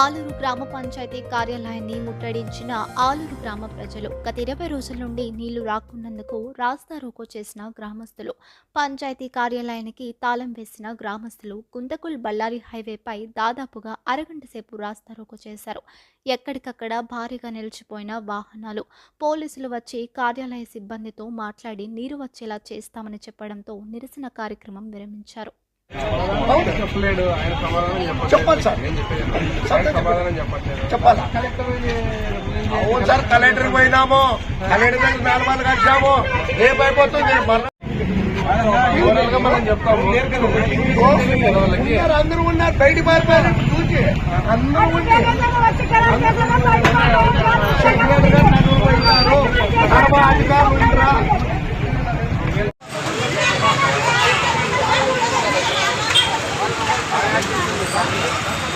ఆలూరు గ్రామ పంచాయతీ కార్యాలయాన్ని ముట్టడించిన ఆలూరు గ్రామ ప్రజలు గత ఇరవై రోజుల నుండి నీళ్ళు రాకున్నందుకు రాస్తా రోకో చేసిన గ్రామస్తులు. పంచాయతీ కార్యాలయానికి తాళం వేసిన గ్రామస్తులు గుంతకుల్ బళ్ళారి హైవేపై దాదాపుగా అరగంట సేపు రాస్తా రోకో చేశారు. ఎక్కడికక్కడ భారీగా నిలిచిపోయిన వాహనాలు పోలీసులు వచ్చి కార్యాలయ సిబ్బందితో మాట్లాడి నీరు వచ్చేలా చేస్తామని చెప్పడంతో నిరసన కార్యక్రమం విరమించారు. చెప్పాలి సార్. చెప్పాలా? అవును సార్ కలెక్టర్ పోయినాము. కలెక్టర్ దగ్గర నాలుగు వచ్చాము రేపు అయిపోతుంది. మనం చెప్తాము. ఉన్నారు, అందరూ ఉన్నారు. బయట పారిపోయారు. చూసి. అందరూ సెక్రటరీ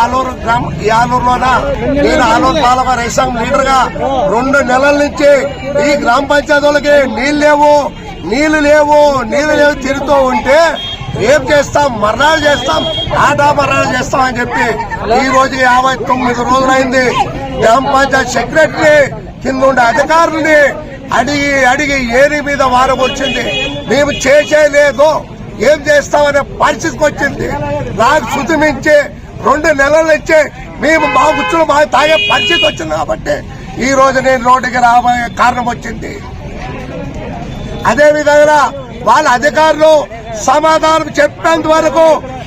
ఆలూరు గ్రామ ఈ ఆలూరులోన? నేను ఆలూరు పాలక రైతాంగ లీడర్గా రెండు నెలల నుంచి ఈ గ్రామ పంచాయతీలకి నీళ్ళు లేవు నీళ్ళు లేవు నీళ్ళు లేవు తిరుగుతూ ఉంటే ఏం చేస్తాం? మరణాలు చేస్తాం ఆటా మరణాలు చేస్తాం అని చెప్పి ఈ రోజు యాభై తొమ్మిది రోజులైంది. గ్రామ పంచాయతీ సెక్రటరీ కింద ఉండే అధికారుల్ని అడిగి అడిగి ఏరి మీద వారం వచ్చింది. మేము చేసేలేదు ఏం చేస్తామనే పరిస్థితికి వచ్చింది. నాకు శుద్ధి మించి రెండు నెలల నుంచి మేము మా గుచ్చులు మా తాగే పరిస్థితి వచ్చింది కాబట్టి ఈ రోజు నేను రోడ్డుకి రాబోయే కారణం వచ్చింది. అదే విధంగా వాళ్ళ అధికారులు సమాధానం చెప్పేంత వరకు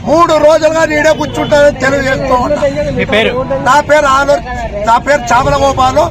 మూడు రోజులుగా నీడే కూర్చుంటారని తెలియజేస్తూ ఉన్నా. పేరు? నా పేరు ఆనూర్ నా పేరు చామల గోపాలు